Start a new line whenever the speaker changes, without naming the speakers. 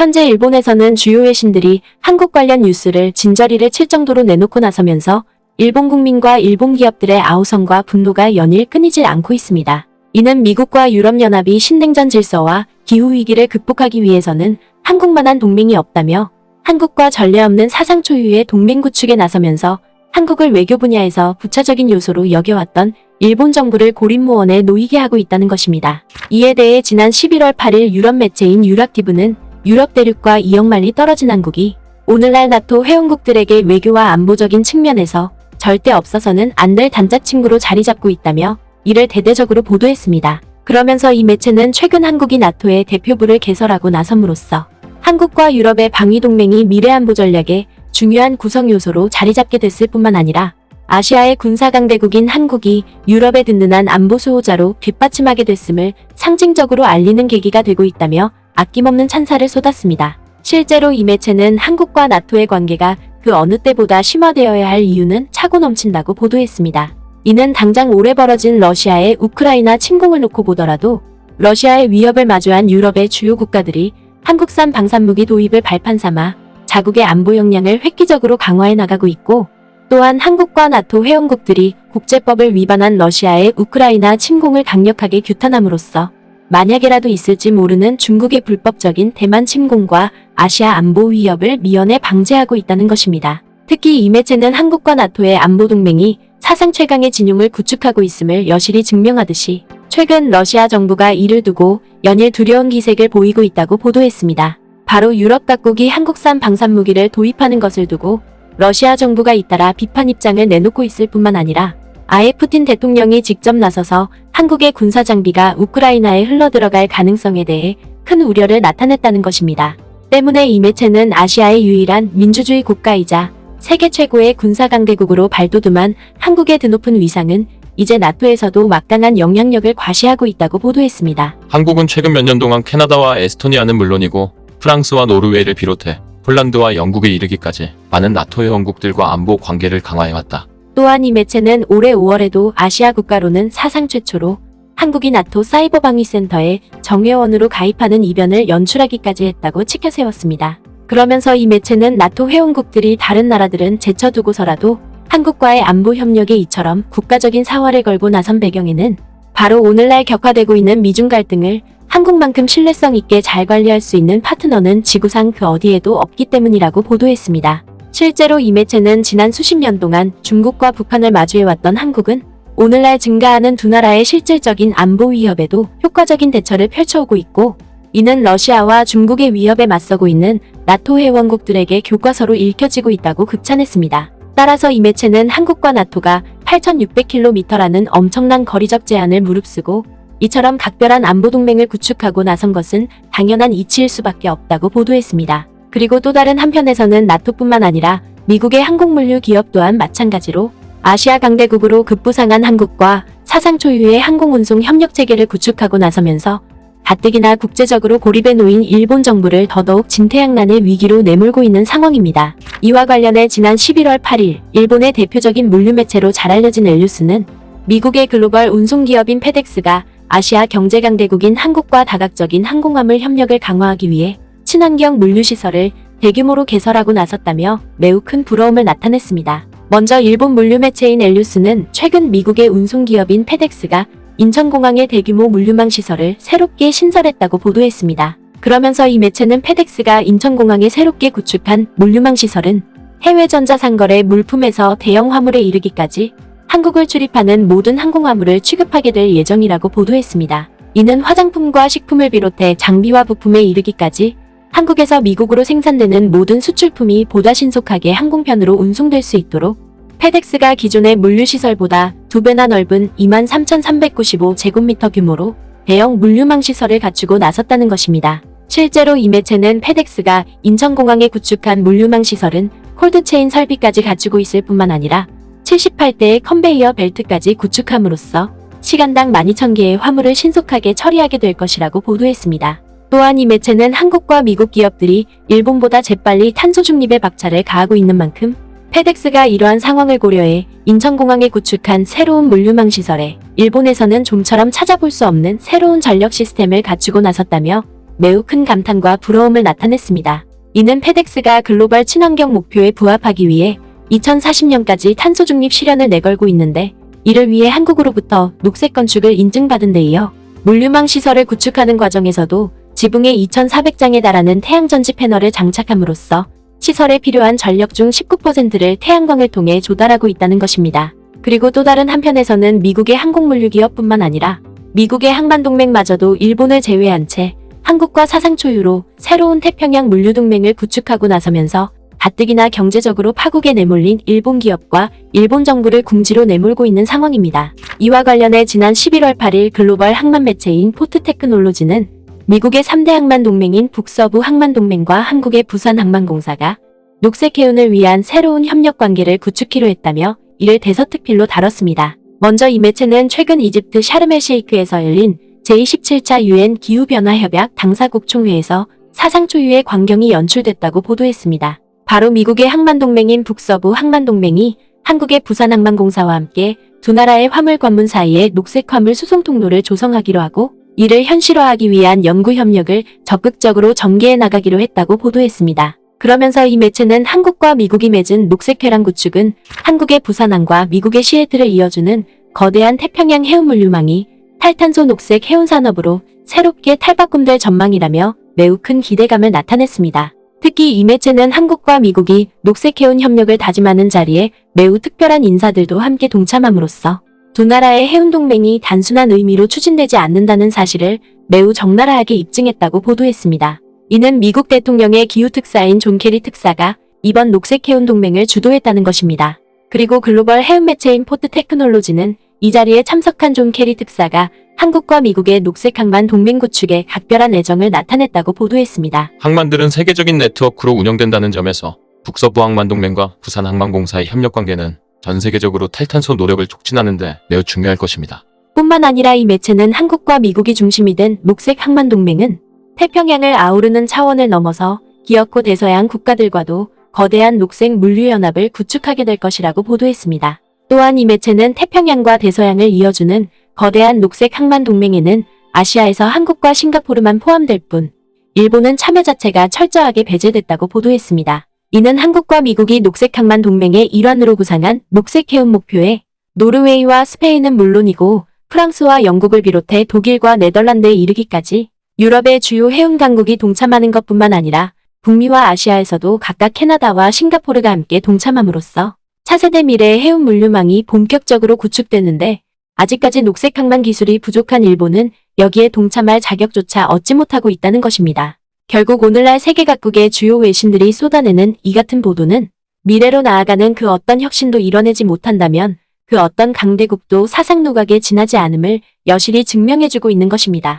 현재 일본에서는 주요 외신들이 한국 관련 뉴스를 진저리를 칠 정도로 내놓고 나서면서 일본 국민과 일본 기업들의 아우성과 분노가 연일 끊이질 않고 있습니다. 이는 미국과 유럽연합이 신냉전 질서와 기후위기를 극복하기 위해서는 한국만한 동맹이 없다며 한국과 전례 없는 사상 초유의 동맹 구축에 나서면서 한국을 외교 분야에서 부차적인 요소로 여겨왔던 일본 정부를 고립무원에 놓이게 하고 있다는 것입니다. 이에 대해 지난 11월 8일 유럽 매체인 유락티브는 유럽 대륙과 2억 마일이 떨어진 한국이 오늘날 나토 회원국들에게 외교와 안보적인 측면에서 절대 없어서는 안 될 단짝친구로 자리 잡고 있다며 이를 대대적으로 보도했습니다. 그러면서 이 매체는 최근 한국이 나토의 대표부를 개설하고 나섬으로써 한국과 유럽의 방위동맹이 미래안보 전략의 중요한 구성 요소로 자리 잡게 됐을 뿐만 아니라 아시아의 군사강대국인 한국이 유럽의 든든한 안보 수호자로 뒷받침하게 됐음을 상징적으로 알리는 계기가 되고 있다며 아낌없는 찬사를 쏟았습니다. 실제로 이 매체는 한국과 나토의 관계가 그 어느 때보다 심화되어야 할 이유는 차고 넘친다고 보도했습니다. 이는 당장 올해 벌어진 러시아의 우크라이나 침공을 놓고 보더라도 러시아의 위협을 마주한 유럽의 주요 국가들이 한국산 방산무기 도입을 발판 삼아 자국의 안보 역량을 획기적으로 강화해 나가고 있고 또한 한국과 나토 회원국들이 국제법을 위반한 러시아의 우크라이나 침공을 강력하게 규탄함으로써 만약에라도 있을지 모르는 중국의 불법적인 대만 침공과 아시아 안보 위협을 미연에 방지하고 있다는 것입니다. 특히 이 매체는 한국과 나토의 안보 동맹이 사상 최강의 진용을 구축하고 있음을 여실히 증명하듯이 최근 러시아 정부가 이를 두고 연일 두려운 기색을 보이고 있다고 보도했습니다. 바로 유럽 각국이 한국산 방산무기를 도입하는 것을 두고 러시아 정부가 잇따라 비판 입장을 내놓고 있을 뿐만 아니라 아예 푸틴 대통령이 직접 나서서 한국의 군사 장비가 우크라이나에 흘러들어갈 가능성에 대해 큰 우려를 나타냈다는 것입니다. 때문에 이 매체는 아시아의 유일한 민주주의 국가이자 세계 최고의 군사 강대국으로 발돋움한 한국의 드높은 위상은 이제 나토에서도 막강한 영향력을 과시하고 있다고 보도했습니다.
한국은 최근 몇 년 동안 캐나다와 에스토니아는 물론이고 프랑스와 노르웨이를 비롯해 폴란드와 영국에 이르기까지 많은 나토 회원국들과 안보 관계를 강화해왔다.
또한 이 매체는 올해 5월에도 아시아 국가로는 사상 최초로 한국이 나토 사이버 방위센터에 정회원으로 가입하는 이변을 연출하기까지 했다고 치켜세웠습니다. 그러면서 이 매체는 나토 회원국들이 다른 나라들은 제쳐두고서라도 한국과의 안보 협력에 이처럼 국가적인 사활을 걸고 나선 배경에는 바로 오늘날 격화되고 있는 미중 갈등을 한국만큼 신뢰성 있게 잘 관리할 수 있는 파트너는 지구상 그 어디에도 없기 때문이라고 보도했습니다. 실제로 이 매체는 지난 수십 년 동안 중국과 북한을 마주해왔던 한국은 오늘날 증가하는 두 나라의 실질적인 안보 위협에도 효과적인 대처를 펼쳐오고 있고 이는 러시아와 중국의 위협에 맞서고 있는 나토 회원국들에게 교과서로 읽혀지고 있다고 극찬했습니다. 따라서 이 매체는 한국과 나토가 8,600km라는 엄청난 거리적 제한을 무릅쓰고 이처럼 각별한 안보 동맹을 구축하고 나선 것은 당연한 이치일 수밖에 없다고 보도했습니다. 그리고 또 다른 한편에서는 나토뿐만 아니라 미국의 항공물류 기업 또한 마찬가지로 아시아 강대국으로 급부상한 한국과 사상 초유의 항공운송 협력 체계를 구축하고 나서면서 가뜩이나 국제적으로 고립에 놓인 일본 정부를 더더욱 진퇴양난의 위기로 내몰고 있는 상황입니다. 이와 관련해 지난 11월 8일 일본의 대표적인 물류 매체로 잘 알려진 엘류스는 미국의 글로벌 운송기업인 페덱스가 아시아 경제 강대국인 한국과 다각적인 항공화물 협력을 강화하기 위해 친환경 물류시설을 대규모로 개설하고 나섰다며 매우 큰 부러움을 나타냈습니다. 먼저 일본 물류 매체인 엘류스는 최근 미국의 운송기업인 페덱스가 인천공항의 대규모 물류망 시설을 새롭게 신설했다고 보도했습니다. 그러면서 이 매체는 페덱스가 인천공항에 새롭게 구축한 물류망 시설은 해외 전자상거래 물품에서 대형 화물에 이르기까지 한국을 출입하는 모든 항공화물을 취급하게 될 예정이라고 보도했습니다. 이는 화장품과 식품을 비롯해 장비와 부품에 이르기까지 한국에서 미국으로 생산되는 모든 수출품이 보다 신속하게 항공편으로 운송될 수 있도록 페덱스가 기존의 물류시설보다 두 배나 넓은 23,395제곱미터 규모로 대형 물류망 시설을 갖추고 나섰다는 것입니다. 실제로 이 매체는 페덱스가 인천공항에 구축한 물류망 시설은 콜드체인 설비까지 갖추고 있을 뿐만 아니라 78대의 컨베이어 벨트까지 구축함으로써 시간당 12,000개의 화물을 신속하게 처리하게 될 것이라고 보도했습니다. 또한 이 매체는 한국과 미국 기업들이 일본보다 재빨리 탄소 중립에 박차를 가하고 있는 만큼 페덱스가 이러한 상황을 고려해 인천공항에 구축한 새로운 물류망 시설에 일본에서는 좀처럼 찾아볼 수 없는 새로운 전력 시스템을 갖추고 나섰다며 매우 큰 감탄과 부러움을 나타냈습니다. 이는 페덱스가 글로벌 친환경 목표에 부합하기 위해 2040년까지 탄소 중립 실현을 내걸고 있는데 이를 위해 한국으로부터 녹색 건축을 인증받은 데 이어 물류망 시설을 구축하는 과정에서도 지붕에 2,400장에 달하는 태양전지 패널을 장착함으로써 시설에 필요한 전력 중 19%를 태양광을 통해 조달하고 있다는 것입니다. 그리고 또 다른 한편에서는 미국의 항공물류기업뿐만 아니라 미국의 항만동맹마저도 일본을 제외한 채 한국과 사상 초유로 새로운 태평양 물류동맹을 구축하고 나서면서 가뜩이나 경제적으로 파국에 내몰린 일본 기업과 일본 정부를 궁지로 내몰고 있는 상황입니다. 이와 관련해 지난 11월 8일 글로벌 항만 매체인 포트 테크놀로지는 미국의 3대 항만 동맹인 북서부 항만 동맹과 한국의 부산 항만공사가 녹색 해운을 위한 새로운 협력 관계를 구축키로 했다며 이를 대서특필로 다뤘습니다. 먼저 이 매체는 최근 이집트 샤르멜 셰이크에서 열린 제27차 유엔 기후변화협약 당사국 총회에서 사상 초유의 광경이 연출됐다고 보도했습니다. 바로 미국의 항만동맹인 북서부 항만동맹이 한국의 부산항만공사와 함께 두 나라의 화물 관문 사이에 녹색 화물 수송 통로를 조성하기로 하고 이를 현실화하기 위한 연구 협력을 적극적으로 전개해 나가기로 했다고 보도했습니다. 그러면서 이 매체는 한국과 미국이 맺은 녹색회랑 구축은 한국의 부산항과 미국의 시애틀을 이어주는 거대한 태평양 해운물류망이 탈탄소 녹색 해운 산업으로 새롭게 탈바꿈될 전망이라며 매우 큰 기대감을 나타냈습니다. 특히 이 매체는 한국과 미국이 녹색 해운 협력을 다짐하는 자리에 매우 특별한 인사들도 함께 동참함으로써 두 나라의 해운 동맹이 단순한 의미로 추진되지 않는다는 사실을 매우 적나라하게 입증했다고 보도했습니다. 이는 미국 대통령의 기후 특사인 존 케리 특사가 이번 녹색 해운 동맹을 주도했다는 것입니다. 그리고 글로벌 해운 매체인 포트 테크놀로지는 이 자리에 참석한 존 케리 특사가 한국과 미국의 녹색 항만 동맹 구축에 각별한 애정을 나타냈다고 보도했습니다.
항만들은 세계적인 네트워크로 운영된다는 점에서 북서부 항만 동맹과 부산 항만공사의 협력 관계는 전 세계적으로 탈탄소 노력을 촉진하는데 매우 중요할 것입니다.
뿐만 아니라 이 매체는 한국과 미국이 중심이 된 녹색 항만 동맹은 태평양을 아우르는 차원을 넘어서 기어코 대서양 국가들과도 거대한 녹색 물류연합을 구축하게 될 것이라고 보도했습니다. 또한 이 매체는 태평양과 대서양을 이어주는 거대한 녹색 항만 동맹에는 아시아에서 한국과 싱가포르만 포함될 뿐 일본은 참여 자체가 철저하게 배제됐다고 보도했습니다. 이는 한국과 미국이 녹색 항만 동맹의 일환으로 구상한 녹색 해운 목표에 노르웨이와 스페인은 물론이고 프랑스와 영국을 비롯해 독일과 네덜란드에 이르기까지 유럽의 주요 해운 강국이 동참하는 것뿐만 아니라 북미와 아시아에서도 각각 캐나다와 싱가포르가 함께 동참함으로써 차세대 미래의 해운 물류망이 본격적으로 구축되는데 아직까지 녹색 항만 기술이 부족한 일본은 여기에 동참할 자격조차 얻지 못하고 있다는 것입니다. 결국 오늘날 세계 각국의 주요 외신들이 쏟아내는 이 같은 보도는 미래로 나아가는 그 어떤 혁신도 이뤄내지 못한다면 그 어떤 강대국도 사상 누각에 지나지 않음을 여실히 증명해주고 있는 것입니다.